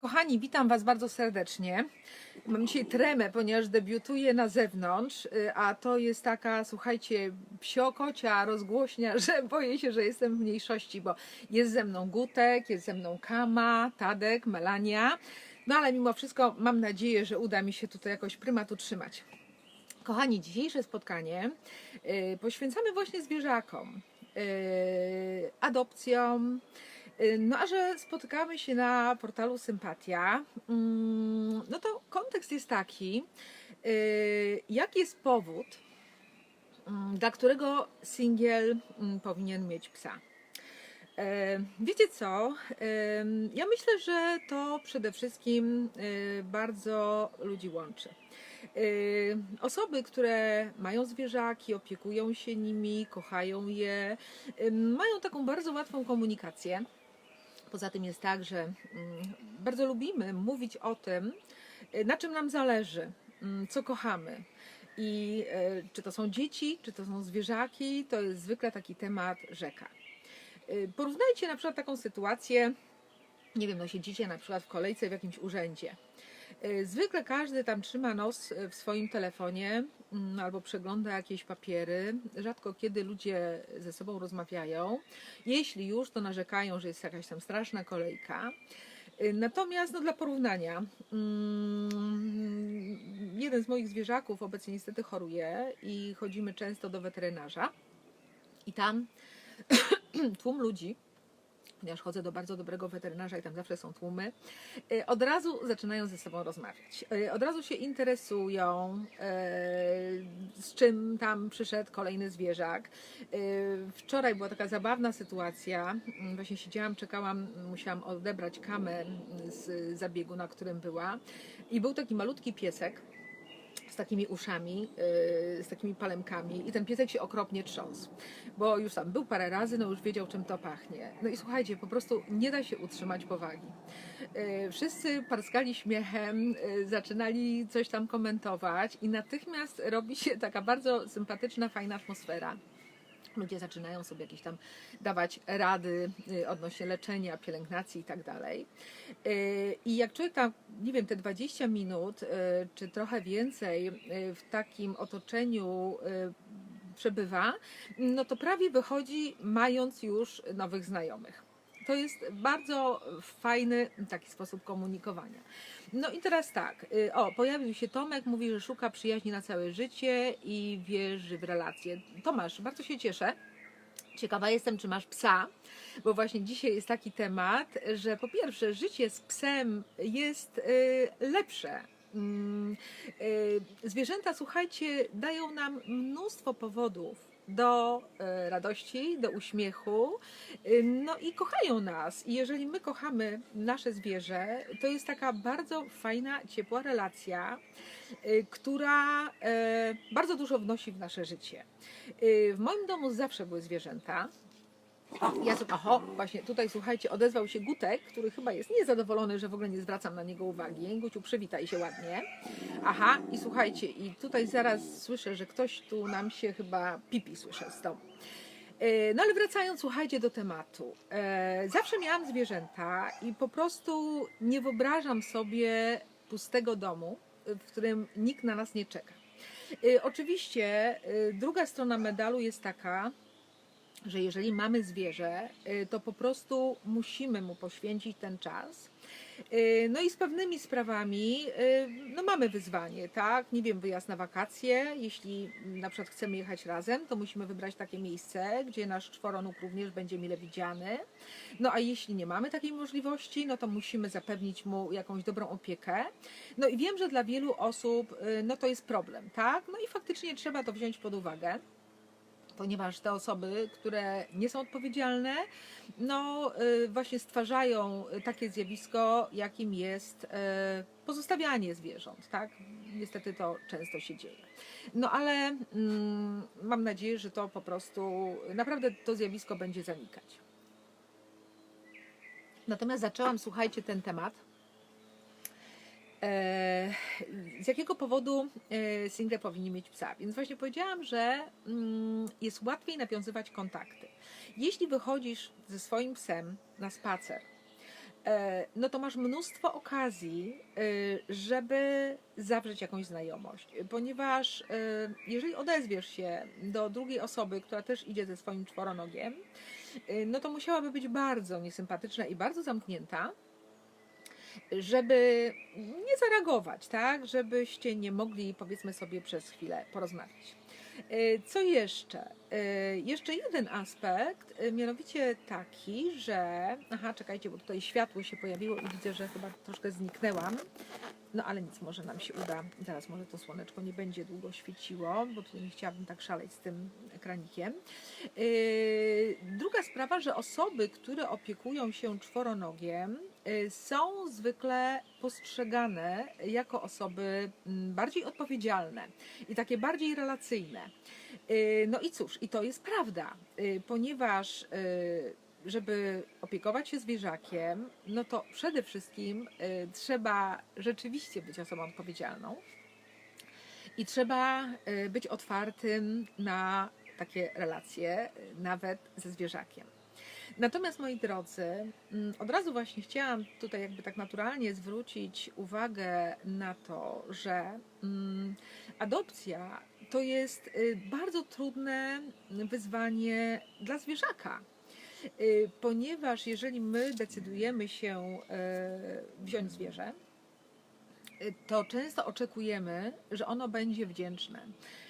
Kochani, witam Was bardzo serdecznie. Mam dzisiaj tremę, ponieważ debiutuję na zewnątrz, y, a to jest taka, słuchajcie, psiokocia rozgłośnia, że boję się, że jestem w mniejszości, bo jest ze mną Gutek, jest ze mną Kama, Tadek, Melania. No ale mimo wszystko mam nadzieję, że uda mi się tutaj jakoś prymat utrzymać. Kochani, dzisiejsze spotkanie y, poświęcamy właśnie zwierzakom, y, adopcjom. Y, No a że spotykamy się na portalu Sympatia, mm, no to kontekst jest taki, y, jaki jest powód, mm, dla którego singiel mm, powinien mieć psa. E, Wiecie co? Ja myślę, że to przede wszystkim y, bardzo ludzi łączy. Y, Osoby, które mają zwierzaki, opiekują się nimi, kochają je, y, mają taką bardzo łatwą komunikację. Poza tym jest tak, że mm, bardzo lubimy mówić o tym, y, na czym nam zależy, mm, co kochamy. I y, czy to są dzieci, czy to są zwierzaki, to jest zwykle taki temat rzeka. Y, Porównajcie na przykład taką sytuację, nie wiem, no siedzicie na przykład w kolejce w jakimś urzędzie. Zwykle każdy tam trzyma nos w swoim telefonie albo przegląda jakieś papiery. Rzadko kiedy ludzie ze sobą rozmawiają. Jeśli już, to narzekają, że jest jakaś tam straszna kolejka. Y, Natomiast no, dla porównania, mm, jeden z moich zwierzaków obecnie niestety choruje i chodzimy często do weterynarza. I tam tłum ludzi, ponieważ chodzę do bardzo dobrego weterynarza i tam zawsze są tłumy, y, od razu zaczynają ze sobą rozmawiać. Y, Od razu się interesują, y, z czym tam przyszedł kolejny zwierzak. Wczoraj była taka zabawna sytuacja. Mm, Właśnie siedziałam, czekałam, musiałam odebrać kamę z zabiegu, na którym była. I był taki malutki piesek takimi uszami, yy, z takimi palemkami i ten piesek się okropnie trząsł, bo już tam był parę razy, no już wiedział czym to pachnie. No i słuchajcie, po prostu nie da się utrzymać powagi. Yy, Wszyscy parskali śmiechem, yy, zaczynali coś tam komentować i natychmiast robi się taka bardzo sympatyczna, fajna atmosfera. Ludzie zaczynają sobie jakieś tam dawać rady y, odnośnie leczenia, pielęgnacji i tak dalej. Y, I jak człowiek tam, nie wiem, te 20 minut, y, czy trochę więcej w takim otoczeniu przebywa, no to prawie wychodzi mając już nowych znajomych. To jest bardzo fajny taki sposób komunikowania. No i teraz tak, y, o, pojawił się Tomek, mówi, że szuka przyjaźni na całe życie i wierzy w relacje. Tomasz, bardzo się cieszę. Ciekawa jestem, czy masz psa, bo właśnie dzisiaj jest taki temat, że po pierwsze, życie z psem jest y, lepsze. Mm, y, Zwierzęta, słuchajcie, dają nam mnóstwo powodów do y, radości, do uśmiechu, y, no i kochają nas. I jeżeli my kochamy nasze zwierzę, to jest taka bardzo fajna, ciepła relacja, y, która y, bardzo dużo wnosi w nasze życie. Y, W moim domu zawsze były zwierzęta. Ja właśnie tutaj słuchajcie, odezwał się Gutek, który chyba jest niezadowolony, że w ogóle nie zwracam na niego uwagi. Guciu, przywitaj się ładnie. Aha, i słuchajcie, i tutaj zaraz słyszę, że ktoś tu nam się chyba pipi słyszę z domu. E, No ale wracając, słuchajcie do tematu. E, Zawsze miałam zwierzęta i po prostu nie wyobrażam sobie pustego domu, w którym nikt na nas nie czeka. E, Oczywiście druga strona medalu jest taka, że jeżeli mamy zwierzę, y, to po prostu musimy mu poświęcić ten czas. Y, No i z pewnymi sprawami y, no mamy wyzwanie, tak? Nie wiem, wyjazd na wakacje. Jeśli na przykład chcemy jechać razem, to musimy wybrać takie miejsce, gdzie nasz czworonóg również będzie mile widziany. No a jeśli nie mamy takiej możliwości, no to musimy zapewnić mu jakąś dobrą opiekę. No i wiem, że dla wielu osób no to jest problem, tak? No i faktycznie trzeba to wziąć pod uwagę ponieważ te osoby, które nie są odpowiedzialne, no y, właśnie stwarzają takie zjawisko, jakim jest y, pozostawianie zwierząt, tak? Niestety to często się dzieje. No ale mm, mam nadzieję, że to po prostu naprawdę to zjawisko będzie zanikać. Natomiast zaczęłam, słuchajcie, ten temat. E, z jakiego powodu e, single powinni mieć psa? Więc właśnie powiedziałam, że mm, jest łatwiej nawiązywać kontakty. Jeśli wychodzisz ze swoim psem na spacer, e, no to masz mnóstwo okazji, żeby zawrzeć jakąś znajomość. Ponieważ jeżeli odezwiesz się do drugiej osoby, która też idzie ze swoim czworonogiem, no to musiałaby być bardzo niesympatyczna i bardzo zamknięta, żeby nie zareagować, tak? Żebyście nie mogli, powiedzmy sobie, przez chwilę porozmawiać. E, Co jeszcze? E, Jeszcze jeden aspekt, e, mianowicie taki, że. Aha, czekajcie, bo tutaj światło się pojawiło i widzę, że chyba troszkę zniknęłam. No ale nic, może nam się uda. Zaraz może to słoneczko nie będzie długo świeciło, bo tutaj nie chciałabym tak szaleć z tym ekranikiem. Druga sprawa, że osoby, które opiekują się czworonogiem, są zwykle postrzegane jako osoby mm, bardziej odpowiedzialne i takie bardziej relacyjne. Yy, No i cóż, i to jest prawda, yy, ponieważ żeby opiekować się zwierzakiem, no to przede wszystkim y, trzeba rzeczywiście być osobą odpowiedzialną i trzeba y, być otwartym na takie relacje, y, nawet ze zwierzakiem. Natomiast moi drodzy, mm, od razu właśnie chciałam tutaj jakby tak naturalnie zwrócić uwagę na to, że mm, adopcja to jest y, bardzo trudne wyzwanie dla zwierzaka. Y, Ponieważ jeżeli my decydujemy się y, wziąć zwierzę, to często oczekujemy, że ono będzie wdzięczne,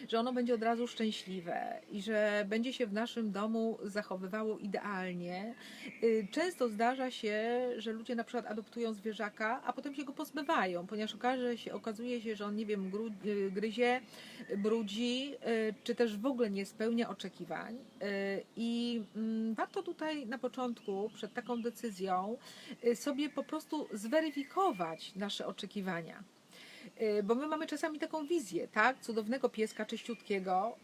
że ono będzie od razu szczęśliwe i że będzie się w naszym domu zachowywało idealnie. Y, Często zdarza się, że ludzie na przykład adoptują zwierzaka, a potem się go pozbywają, ponieważ okaże się, okazuje się, że on, nie wiem, y, gryzie, brudzi, y, czy też w ogóle nie spełnia oczekiwań. I mm, warto tutaj na początku, przed taką decyzją, sobie po prostu zweryfikować nasze oczekiwania. Y, Bo my mamy czasami taką wizję, tak? Cudownego pieska czyściutkiego,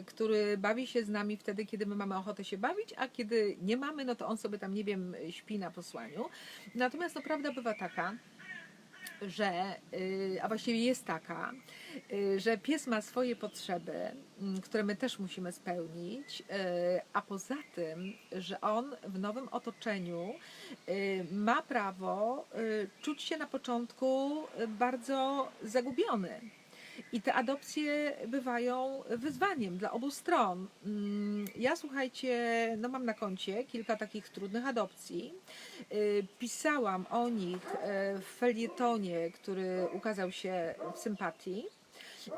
y, który bawi się z nami wtedy, kiedy my mamy ochotę się bawić, a kiedy nie mamy, no to on sobie tam, nie wiem, śpi na posłaniu. Natomiast no, prawda bywa taka, że, y, a właściwie jest taka, y, że pies ma swoje potrzeby, mm, które my też musimy spełnić, y, a poza tym, że on w nowym otoczeniu ma prawo czuć się na początku bardzo zagubiony. I te adopcje bywają wyzwaniem dla obu stron. Mm, Ja słuchajcie, no mam na koncie kilka takich trudnych adopcji. Y, Pisałam o nich y, w felietonie, który ukazał się w sympatii.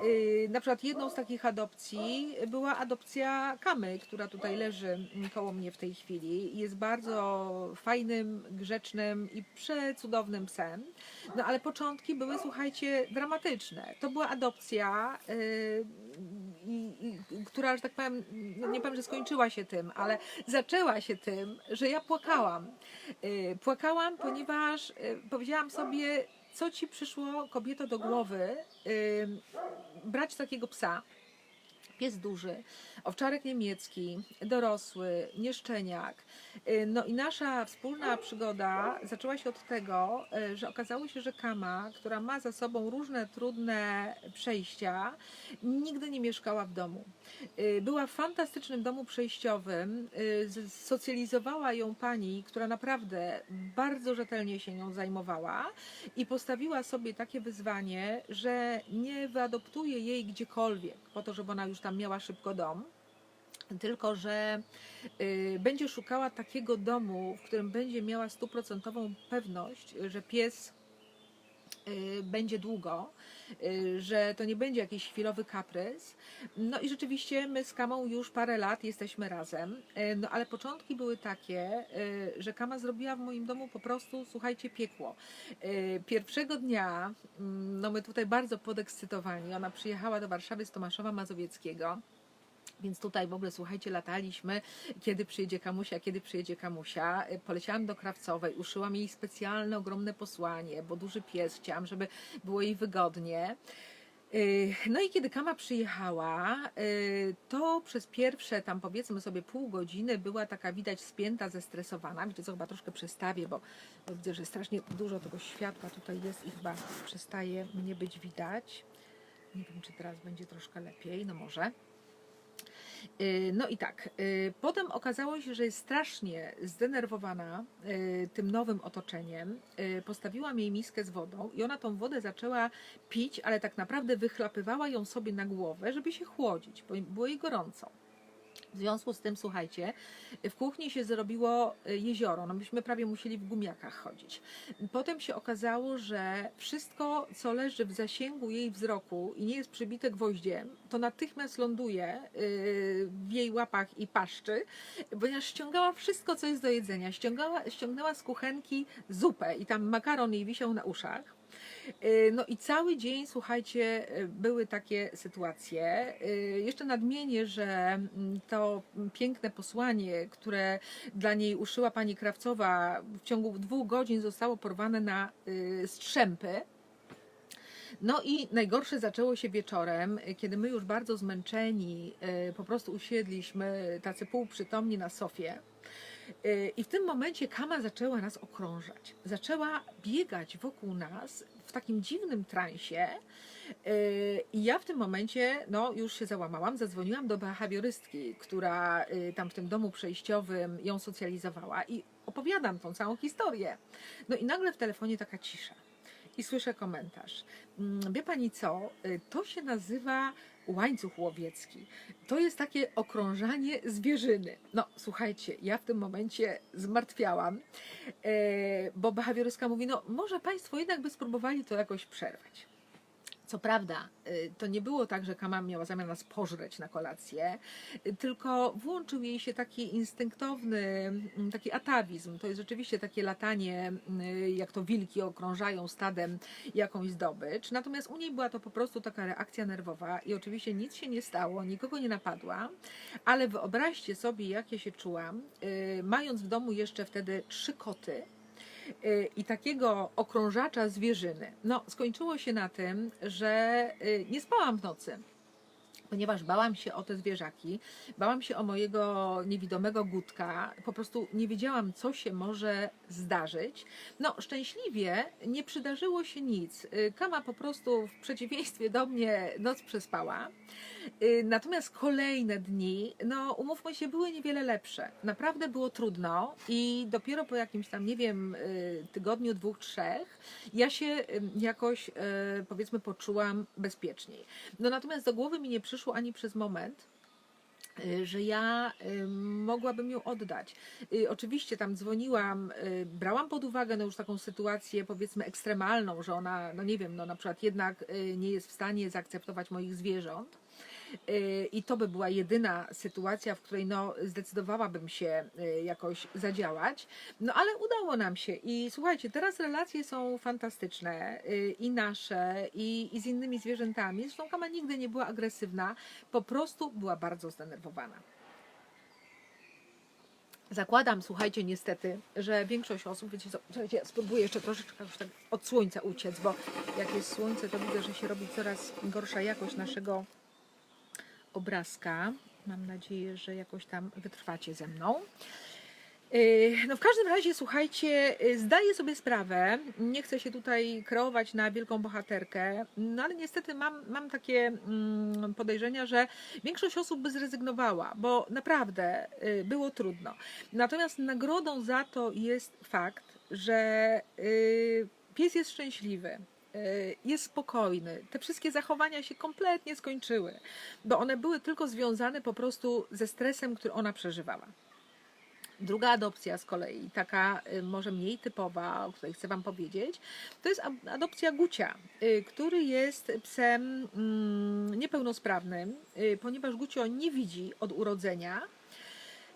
Y, Na przykład jedną z takich adopcji była adopcja Kamy, która tutaj leży mm, koło mnie w tej chwili. Jest bardzo fajnym, grzecznym i przecudownym psem. No ale początki były, słuchajcie, dramatyczne. To była adopcja, y, która, że tak powiem, no nie powiem, że skończyła się tym, ale zaczęła się tym, że ja płakałam. Y, Płakałam, ponieważ powiedziałam sobie, co ci przyszło, kobieto, do głowy, y, brać takiego psa. Pies duży, owczarek niemiecki, dorosły, nieszczeniak. Y, No i nasza wspólna przygoda zaczęła się od tego, y, że okazało się, że Kama, która ma za sobą różne trudne przejścia, nigdy nie mieszkała w domu. Y, Była w fantastycznym domu przejściowym. Socjalizowała ją pani, która naprawdę bardzo rzetelnie się nią zajmowała i postawiła sobie takie wyzwanie, że nie wyadoptuje jej gdziekolwiek, po to, żeby ona już tam miała szybko dom. Tylko, że y, będzie szukała takiego domu, w którym będzie miała stuprocentową pewność, że pies y, będzie długo, y, że to nie będzie jakiś chwilowy kaprys. No i rzeczywiście my z Kamą już parę lat jesteśmy razem, y, no ale początki były takie, y, że Kama zrobiła w moim domu po prostu, słuchajcie, piekło. Y, Pierwszego dnia, mm, no my tutaj bardzo podekscytowani, ona przyjechała do Warszawy z Tomaszowa Mazowieckiego. Więc tutaj w ogóle, słuchajcie, lataliśmy, kiedy przyjedzie Kamusia, kiedy przyjedzie Kamusia. Y, Poleciałam do Krawcowej, uszyłam jej specjalne, ogromne posłanie, bo duży pies, chciałam, żeby było jej wygodnie. Y, No i kiedy Kama przyjechała, y, to przez pierwsze tam powiedzmy sobie pół godziny była taka widać spięta, zestresowana. Wiecie co, chyba troszkę przestawię, bo widzę, że strasznie dużo tego światła tutaj jest i chyba przestaje mnie być widać. Nie wiem, czy teraz będzie troszkę lepiej, no może. Y, No i tak, y, potem okazało się, że jest strasznie zdenerwowana y, tym nowym otoczeniem. Postawiłam jej miskę z wodą i ona tą wodę zaczęła pić, ale tak naprawdę wychlapywała ją sobie na głowę, żeby się chłodzić, bo było jej gorąco. W związku z tym, słuchajcie, w kuchni się zrobiło y, jezioro. No myśmy prawie musieli w gumiakach chodzić. Potem się okazało, że wszystko, co leży w zasięgu jej wzroku i nie jest przybite gwoździem, to natychmiast ląduje y, w jej łapach i paszczy, ponieważ ściągała wszystko, co jest do jedzenia. Ściągała, ściągnęła z kuchenki zupę i tam makaron jej wisiał na uszach. Y, No i cały dzień, słuchajcie, były takie sytuacje. Y, Jeszcze nadmienię, że mm, to piękne posłanie, które dla niej uszyła pani Krawcowa, w ciągu dwóch godzin zostało porwane na y, strzępy. No i najgorsze zaczęło się wieczorem, kiedy my już bardzo zmęczeni po prostu usiedliśmy tacy półprzytomni na sofie. Y, I w tym momencie kama zaczęła nas okrążać. Zaczęła biegać wokół nas w takim dziwnym transie. Y, I ja w tym momencie no, już się załamałam, zadzwoniłam do behawiorystki, która y, tam w tym domu przejściowym ją socjalizowała i opowiadam tą całą historię. No i nagle w telefonie taka cisza. I słyszę komentarz. "Mm, Wie pani co? Y, To się nazywa łańcuch łowiecki. To jest takie okrążanie zwierzyny. No, słuchajcie, ja w tym momencie zmartwiałam, e, bo behawiorystka mówi, no może Państwo jednak by spróbowali to jakoś przerwać. Co prawda, y, to nie było tak, że Kama miała zamiar nas pożreć na kolację, y, tylko włączył jej się taki instynktowny, mm, taki atawizm. To jest rzeczywiście takie latanie, y, jak to wilki okrążają stadem jakąś zdobycz. Natomiast u niej była to po prostu taka reakcja nerwowa i oczywiście nic się nie stało, nikogo nie napadła, ale wyobraźcie sobie, jak ja się czułam, mając w domu jeszcze wtedy trzy koty i takiego okrążacza zwierzyny. No, skończyło się na tym, że y, nie spałam w nocy. Ponieważ bałam się o te zwierzaki, bałam się o mojego niewidomego gutka, po prostu nie wiedziałam, co się może zdarzyć. No, szczęśliwie nie przydarzyło się nic. Y, Kama po prostu w przeciwieństwie do mnie noc przespała. Y, Natomiast kolejne dni, no umówmy się, były niewiele lepsze. Naprawdę było trudno i dopiero po jakimś tam, nie wiem, y, tygodniu, dwóch, trzech, ja się jakoś, y, powiedzmy, poczułam bezpieczniej. No natomiast do głowy mi nie przyszło ani przez moment, że ja mogłabym ją oddać. Oczywiście tam dzwoniłam, brałam pod uwagę no już taką sytuację powiedzmy ekstremalną, że ona, no nie wiem, no na przykład jednak nie jest w stanie zaakceptować moich zwierząt. Y, I to by była jedyna sytuacja, w której no, zdecydowałabym się y, jakoś zadziałać. No ale udało nam się. I słuchajcie, teraz relacje są fantastyczne. y, I nasze, i, i z innymi zwierzętami. Zresztą Kama nigdy nie była agresywna, po prostu była bardzo zdenerwowana. Zakładam, słuchajcie, niestety, że większość osób, wiecie słuchajcie, ja spróbuję jeszcze troszeczkę już tak od słońca uciec, bo jak jest słońce, to widzę, że się robi coraz gorsza jakość naszego obrazka. Mam nadzieję, że jakoś tam wytrwacie ze mną. Yy, No w każdym razie, słuchajcie, yy, zdaję sobie sprawę, nie chcę się tutaj kreować na wielką bohaterkę, no ale niestety mam, mam takie mm, podejrzenia, że większość osób by zrezygnowała, bo naprawdę yy, było trudno. Natomiast nagrodą za to jest fakt, że pies jest szczęśliwy. Yy, Jest spokojny. Te wszystkie zachowania się kompletnie skończyły, bo one były tylko związane po prostu ze stresem, który ona przeżywała. Druga adopcja z kolei, taka y, może mniej typowa, o której chcę Wam powiedzieć, to jest adopcja Gucia, y, który jest psem mm, niepełnosprawnym, y, ponieważ Gucio nie widzi od urodzenia.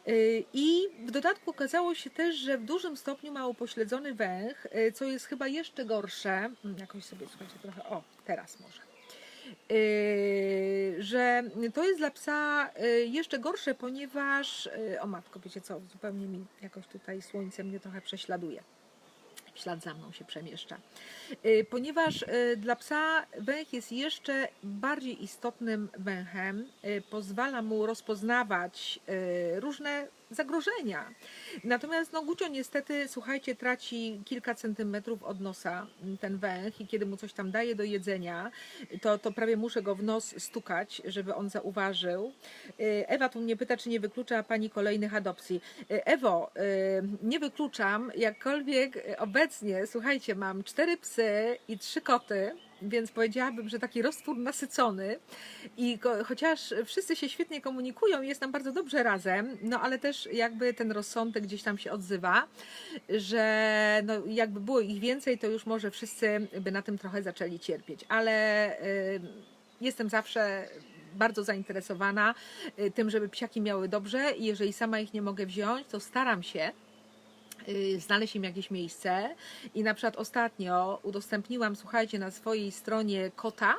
Y, I w dodatku okazało się też, że w dużym stopniu ma upośledzony węch, y, co jest chyba jeszcze gorsze. Mm, Jakoś sobie, słuchajcie, trochę. O, teraz może. Yy, że to jest dla psa jeszcze gorsze, ponieważ, o matko, wiecie co, zupełnie mi jakoś tutaj słońce mnie trochę prześladuje. W Ślad za mną się przemieszcza. Yy, Ponieważ yy, dla psa węch jest jeszcze bardziej istotnym węchem, yy, pozwala mu rozpoznawać różne zagrożenia. Natomiast no, Gucio niestety, słuchajcie, traci kilka centymetrów od nosa m, ten węch i kiedy mu coś tam daje do jedzenia, to, to prawie muszę go w nos stukać, żeby on zauważył. Y, Ewa tu mnie pyta, czy nie wyklucza Pani kolejnych adopcji. Y, Ewo, y, nie wykluczam, jakkolwiek obecnie, słuchajcie, mam cztery psy i trzy koty, więc powiedziałabym, że taki roztwór nasycony i chociaż wszyscy się świetnie komunikują i jest nam bardzo dobrze razem, no ale też jakby ten rozsądek gdzieś tam się odzywa, że no jakby było ich więcej, to już może wszyscy by na tym trochę zaczęli cierpieć, ale y, jestem zawsze bardzo zainteresowana y, tym, żeby psiaki miały dobrze i jeżeli sama ich nie mogę wziąć, to staram się znaleźć im jakieś miejsce. I na przykład ostatnio udostępniłam, słuchajcie, na swojej stronie kota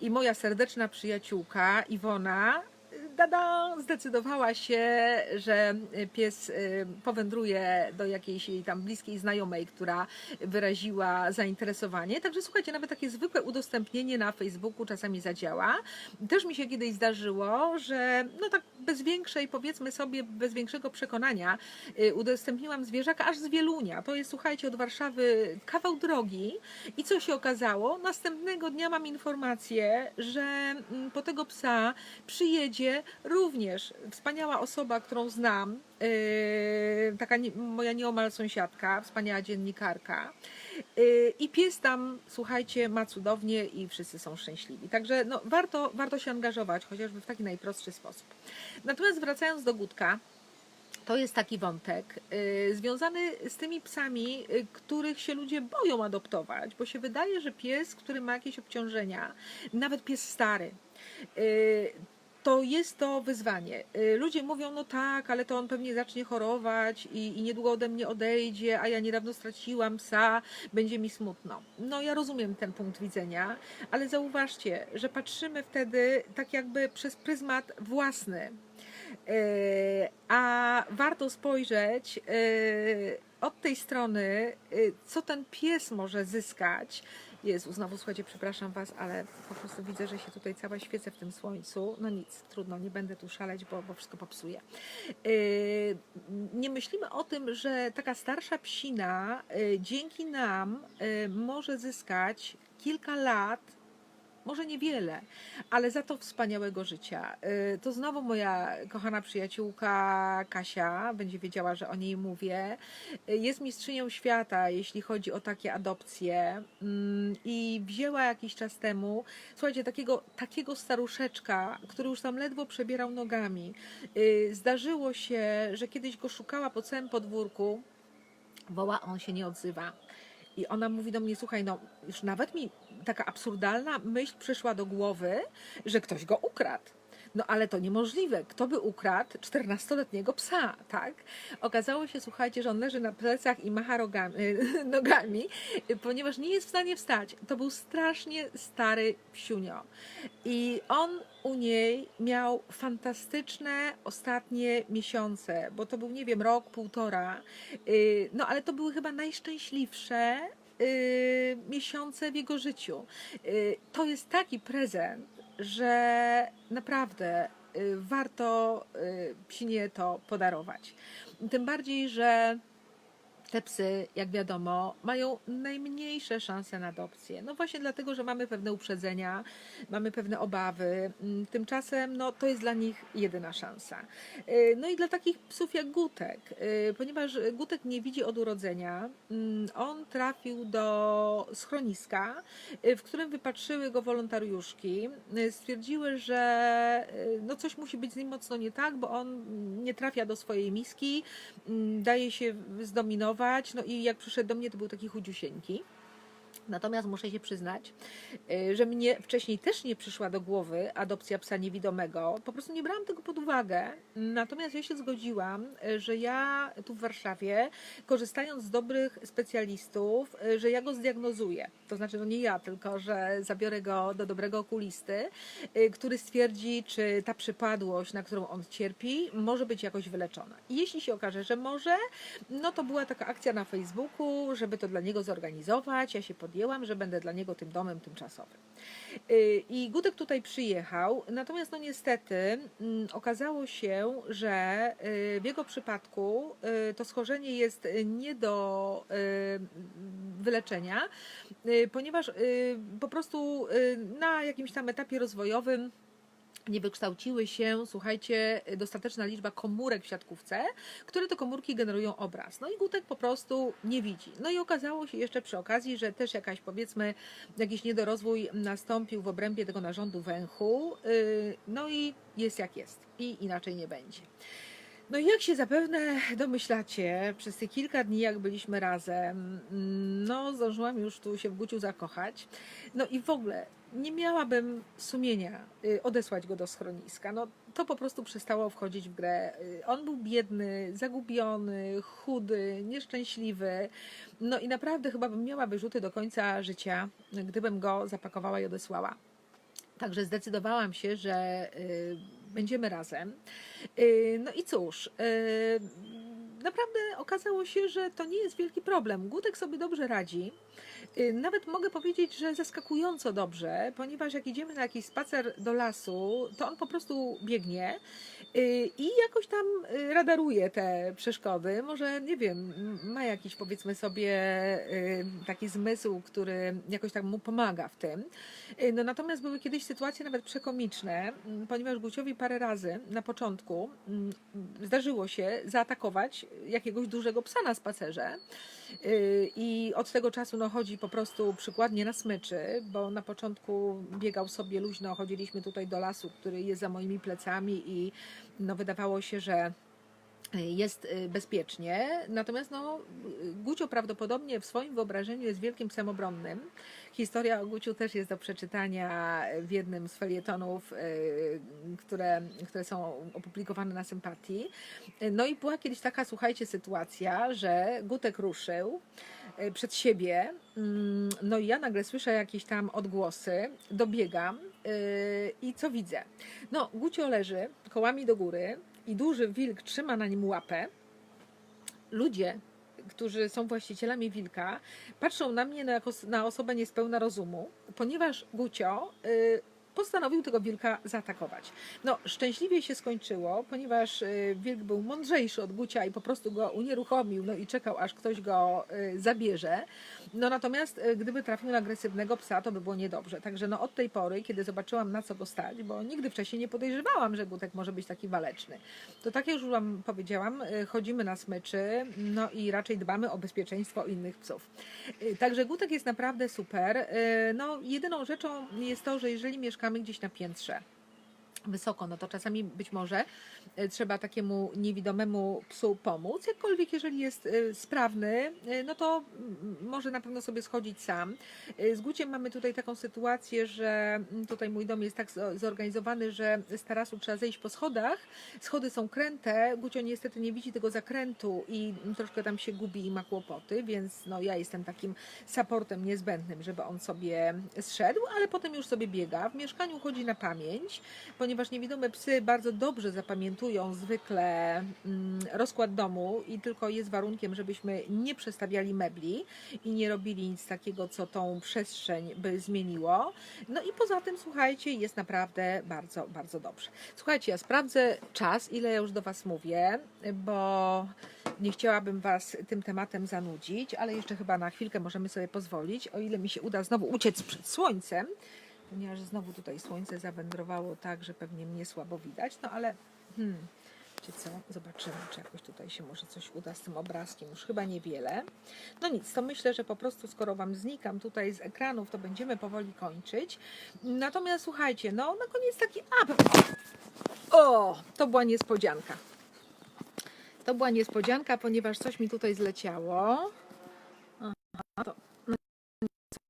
i moja serdeczna przyjaciółka Iwona y, dada, zdecydowała się, że pies y, powędruje do jakiejś jej tam bliskiej znajomej, która wyraziła zainteresowanie. Także słuchajcie, nawet takie zwykłe udostępnienie na Facebooku czasami zadziała. Też mi się kiedyś zdarzyło, że no tak bez większej, powiedzmy sobie, bez większego przekonania y, udostępniłam zwierzaka aż z Wielunia. To jest, słuchajcie, od Warszawy kawał drogi. I co się okazało? Następnego dnia mam informację, że mm, po tego psa przyjedzie również wspaniała osoba, którą znam, yy, taka nie, moja nieomal sąsiadka, wspaniała dziennikarka. Yy, I pies tam, słuchajcie, ma cudownie i wszyscy są szczęśliwi. Także no, warto, warto się angażować, chociażby w taki najprostszy sposób. Natomiast wracając do Gutka, to jest taki wątek y, związany z tymi psami, y, których się ludzie boją adoptować, bo się wydaje, że pies, który ma jakieś obciążenia, nawet pies stary, y, to jest to wyzwanie. Y, Ludzie mówią, no tak, ale to on pewnie zacznie chorować i, i niedługo ode mnie odejdzie, a ja niedawno straciłam psa, będzie mi smutno. No ja rozumiem ten punkt widzenia, ale zauważcie, że patrzymy wtedy tak jakby przez pryzmat własny. Yy, A warto spojrzeć yy, od tej strony, co ten pies może zyskać. Jezu, znowu słuchajcie, przepraszam Was, ale po prostu widzę, że się tutaj cała świecę w tym słońcu. No nic, trudno, nie będę tu szaleć, bo, bo wszystko popsuję. Yy, Nie myślimy o tym, że taka starsza psina yy, dzięki nam yy, może zyskać kilka lat może niewiele, ale za to wspaniałego życia. Y, To znowu moja kochana przyjaciółka Kasia będzie wiedziała, że o niej mówię. Y, Jest mistrzynią świata, jeśli chodzi o takie adopcje mm, i wzięła jakiś czas temu, słuchajcie, takiego, takiego staruszeczka, który już tam ledwo przebierał nogami. Y, Zdarzyło się, że kiedyś go szukała po całym podwórku, woła, on się nie odzywa. I ona mówi do mnie, słuchaj, no już nawet mi taka absurdalna myśl przyszła do głowy, że ktoś go ukradł. No ale to niemożliwe. Kto by ukradł 14-letniego psa, tak? Okazało się, słuchajcie, że on leży na plecach i macha rogami, nogami, ponieważ nie jest w stanie wstać. To był strasznie stary psiunio. I on u niej miał fantastyczne ostatnie miesiące, bo to był, nie wiem, rok, półtora. Yy, No ale to były chyba najszczęśliwsze yy, miesiące w jego życiu. Yy, To jest taki prezent, że naprawdę yy, warto psinie to podarować. Tym bardziej, że te psy, jak wiadomo, mają najmniejsze szanse na adopcję. No właśnie dlatego, że mamy pewne uprzedzenia, mamy pewne obawy. Mm, Tymczasem no, to jest dla nich jedyna szansa. Yy, No i dla takich psów jak Gutek, yy, ponieważ Gutek nie widzi od urodzenia, mm, on trafił do schroniska, yy, w którym wypatrzyły go wolontariuszki. Stwierdziły, że no coś musi być z nim mocno nie tak, bo on nie trafia do swojej miski, mm, daje się zdominować. No i jak przyszedł do mnie, to był taki chudziusieńki. Natomiast muszę się przyznać, y, że mnie wcześniej też nie przyszła do głowy adopcja psa niewidomego. Po prostu nie brałam tego pod uwagę. Natomiast ja się zgodziłam, y, że ja tu w Warszawie, korzystając z dobrych specjalistów, y, że ja go zdiagnozuję. To znaczy, no nie ja, tylko że zabiorę go do dobrego okulisty, który stwierdzi, czy ta przypadłość, na którą on cierpi, może być jakoś wyleczona. I jeśli się okaże, że może, no to była taka akcja na Facebooku, żeby to dla niego zorganizować. Ja się podjęłam podjęłam, że będę dla niego tym domem tymczasowym. Y, I Gutek tutaj przyjechał, natomiast no niestety mm, okazało się, że y, w jego przypadku y, to schorzenie jest nie do y, wyleczenia, ponieważ po prostu na jakimś tam etapie rozwojowym nie wykształciły się, słuchajcie, dostateczna liczba komórek w siatkówce, które to komórki generują obraz. No i Gutek po prostu nie widzi. No i okazało się jeszcze przy okazji, że też jakaś powiedzmy jakiś niedorozwój nastąpił w obrębie tego narządu węchu. Yy, No i jest jak jest i inaczej nie będzie. No i jak się zapewne domyślacie, przez te kilka dni, jak byliśmy razem, no zdążyłam już tu się w Guciu zakochać. No i w ogóle nie miałabym sumienia y, odesłać go do schroniska. No to po prostu przestało wchodzić w grę. Y, On był biedny, zagubiony, chudy, nieszczęśliwy. No i naprawdę chyba bym miała wyrzuty do końca życia, gdybym go zapakowała i odesłała. Także zdecydowałam się, że y, będziemy razem. No i cóż, naprawdę okazało się, że to nie jest wielki problem. Gutek sobie dobrze radzi. Y, Nawet mogę powiedzieć, że zaskakująco dobrze, ponieważ jak idziemy na jakiś spacer do lasu, to on po prostu biegnie y, i jakoś tam y, radaruje te przeszkody. Może, nie wiem, ma jakiś powiedzmy sobie taki zmysł, który jakoś tak mu pomaga w tym. No natomiast były kiedyś sytuacje nawet przekomiczne, ponieważ Guciowi parę razy na początku zdarzyło się zaatakować jakiegoś dużego psa na spacerze. Y, I od tego czasu no, chodzi po prostu przykładnie na smyczy, bo na początku biegał sobie luźno, chodziliśmy tutaj do lasu, który jest za moimi plecami i no, wydawało się, że jest y, bezpiecznie. Natomiast no, Gucio prawdopodobnie w swoim wyobrażeniu jest wielkim psem obronnym. Historia o Guciu też jest do przeczytania w jednym z felietonów, y, które, które są opublikowane na sympatii. No i była kiedyś taka, słuchajcie, sytuacja, że Gutek ruszył y, przed siebie. Mm, No i ja nagle słyszę jakieś tam odgłosy, dobiegam y, i co widzę? No, Gucio leży kołami do góry i duży wilk trzyma na nim łapę. Ludzie, którzy są właścicielami wilka, patrzą na mnie no jako na osobę niespełna rozumu, ponieważ Gucio y, postanowił tego wilka zaatakować. No, szczęśliwie się skończyło, ponieważ y, wilk był mądrzejszy od Gucia i po prostu go unieruchomił, no i czekał, aż ktoś go y, zabierze. No natomiast y, gdyby trafił na agresywnego psa, to by było niedobrze. Także no od tej pory, kiedy zobaczyłam na co go stać, bo nigdy wcześniej nie podejrzewałam, że Gutek może być taki waleczny. To tak jak już Wam powiedziałam, chodzimy na smyczy, no i raczej dbamy o bezpieczeństwo innych psów. Także Gutek jest naprawdę super. No jedyną rzeczą jest to, że jeżeli mieszkamy gdzieś na piętrze, wysoko, no to czasami być może e, trzeba takiemu niewidomemu psu pomóc. Jakkolwiek, jeżeli jest e, sprawny, e, no to może na pewno sobie schodzić sam. Z Guciem mamy tutaj taką sytuację, że tutaj mój dom jest tak zo- zorganizowany, że z tarasu trzeba zejść po schodach. Schody są kręte. Gucio niestety nie widzi tego zakrętu i troszkę tam się gubi i ma kłopoty, więc no ja jestem takim supportem niezbędnym, żeby on sobie zszedł, ale potem już sobie biega. W mieszkaniu chodzi na pamięć, ponieważ niewidome psy bardzo dobrze zapamiętują zwykle mm, rozkład domu i tylko jest warunkiem, żebyśmy nie przestawiali mebli i nie robili nic takiego, co tą przestrzeń by zmieniło. No i poza tym, słuchajcie, jest naprawdę bardzo, bardzo dobrze. Słuchajcie, ja sprawdzę czas, ile ja już do Was mówię, bo nie chciałabym Was tym tematem zanudzić, ale jeszcze chyba na chwilkę możemy sobie pozwolić, o ile mi się uda znowu uciec przed słońcem, ponieważ znowu tutaj słońce zawędrowało tak, że pewnie mnie słabo widać, no ale hmm, wiecie co, zobaczymy, czy jakoś tutaj się może coś uda z tym obrazkiem, już chyba niewiele. No nic, to myślę, że po prostu skoro Wam znikam tutaj z ekranów, to będziemy powoli kończyć. Natomiast słuchajcie, no na koniec taki. O, to była niespodzianka. To była niespodzianka, ponieważ coś mi tutaj zleciało. Aha, to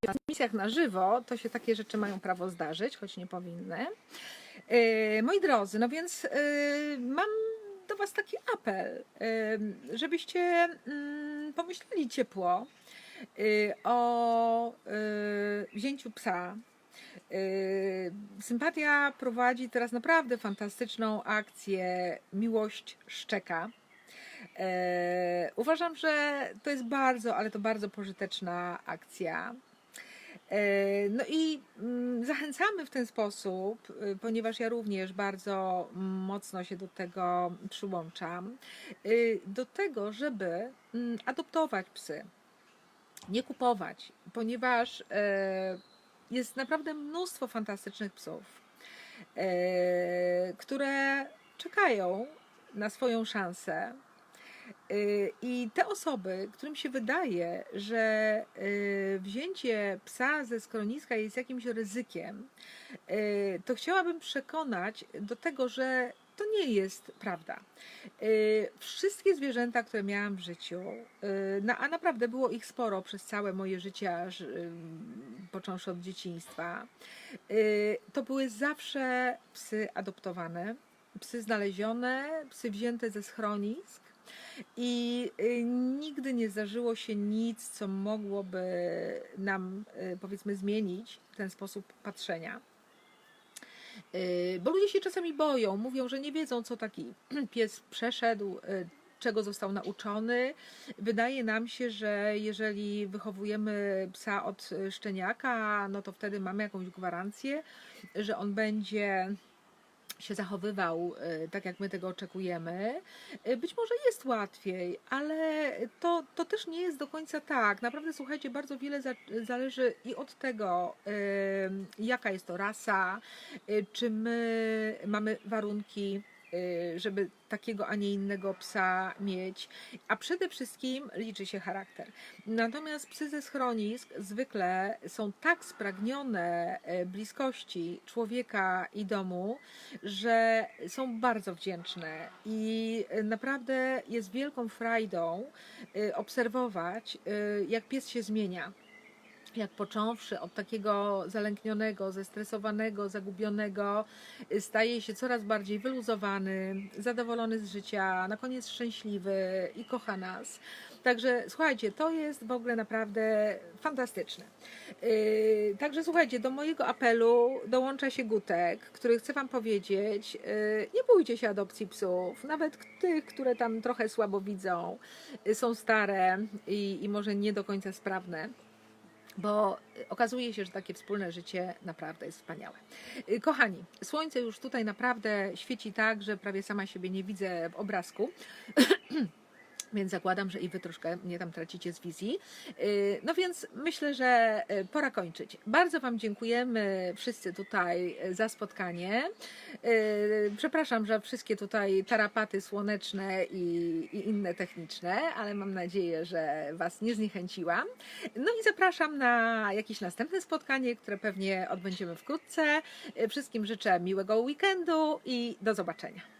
na misjach na żywo to się takie rzeczy mają prawo zdarzyć, choć nie powinny. E, moi drodzy, no więc e, mam do Was taki apel, e, żebyście mm, pomyśleli ciepło o wzięciu psa. Sympatia prowadzi teraz naprawdę fantastyczną akcję Miłość Szczeka. Uważam, że to jest bardzo, ale to bardzo pożyteczna akcja. E, No i mm, zachęcamy w ten sposób, y, ponieważ ja również bardzo mocno się do tego przyłączam, y, do tego, żeby mm, adoptować psy. Nie kupować, ponieważ e, jest naprawdę mnóstwo fantastycznych psów, e, które czekają na swoją szansę. Y, I te osoby, którym się wydaje, że y, wzięcie psa ze schroniska jest jakimś ryzykiem, y, to chciałabym przekonać do tego, że to nie jest prawda. Wszystkie zwierzęta, które miałam w życiu, na- a naprawdę było ich sporo przez całe moje życie, aż, począwszy od dzieciństwa, to były zawsze psy adoptowane, psy znalezione, psy wzięte ze schronisk. I y, nigdy nie zdarzyło się nic, co mogłoby nam, y, powiedzmy, zmienić ten sposób patrzenia. Y, Bo ludzie się czasami boją, mówią, że nie wiedzą, co taki pies przeszedł, czego został nauczony. Wydaje nam się, że jeżeli wychowujemy psa od szczeniaka, no to wtedy mamy jakąś gwarancję, że on będzie się zachowywał y, tak, jak my tego oczekujemy. Y, Być może jest łatwiej, ale to, to też nie jest do końca tak. Naprawdę, słuchajcie, bardzo wiele za, zależy i od tego, y, jaka jest to rasa, czy my mamy warunki, żeby takiego, a nie innego psa mieć, a przede wszystkim liczy się charakter. Natomiast psy ze schronisk zwykle są tak spragnione y, bliskości człowieka i domu, że są bardzo wdzięczne i y, naprawdę jest wielką frajdą y, obserwować, y, jak pies się zmienia. Jak począwszy od takiego zalęknionego, zestresowanego, zagubionego, y, staje się coraz bardziej wyluzowany, zadowolony z życia, na koniec szczęśliwy i kocha nas. Także słuchajcie, to jest w ogóle naprawdę fantastyczne. Yy, Także słuchajcie, do mojego apelu dołącza się Gutek, który chce Wam powiedzieć, yy, nie bójcie się adopcji psów, nawet tych, które tam trochę słabo widzą, yy, są stare i, i może nie do końca sprawne. Bo okazuje się, że takie wspólne życie naprawdę jest wspaniałe. Yy, Kochani, słońce już tutaj naprawdę świeci tak, że prawie sama siebie nie widzę w obrazku. Więc zakładam, że i wy troszkę mnie tam tracicie z wizji. Yy, No więc myślę, że yy, pora kończyć. Bardzo Wam dziękujemy wszyscy tutaj yy, za spotkanie. Przepraszam, że wszystkie tutaj tarapaty słoneczne i, i inne techniczne, ale mam nadzieję, że Was nie zniechęciłam. No i zapraszam na jakieś następne spotkanie, które pewnie odbędziemy wkrótce. Wszystkim życzę miłego weekendu i do zobaczenia.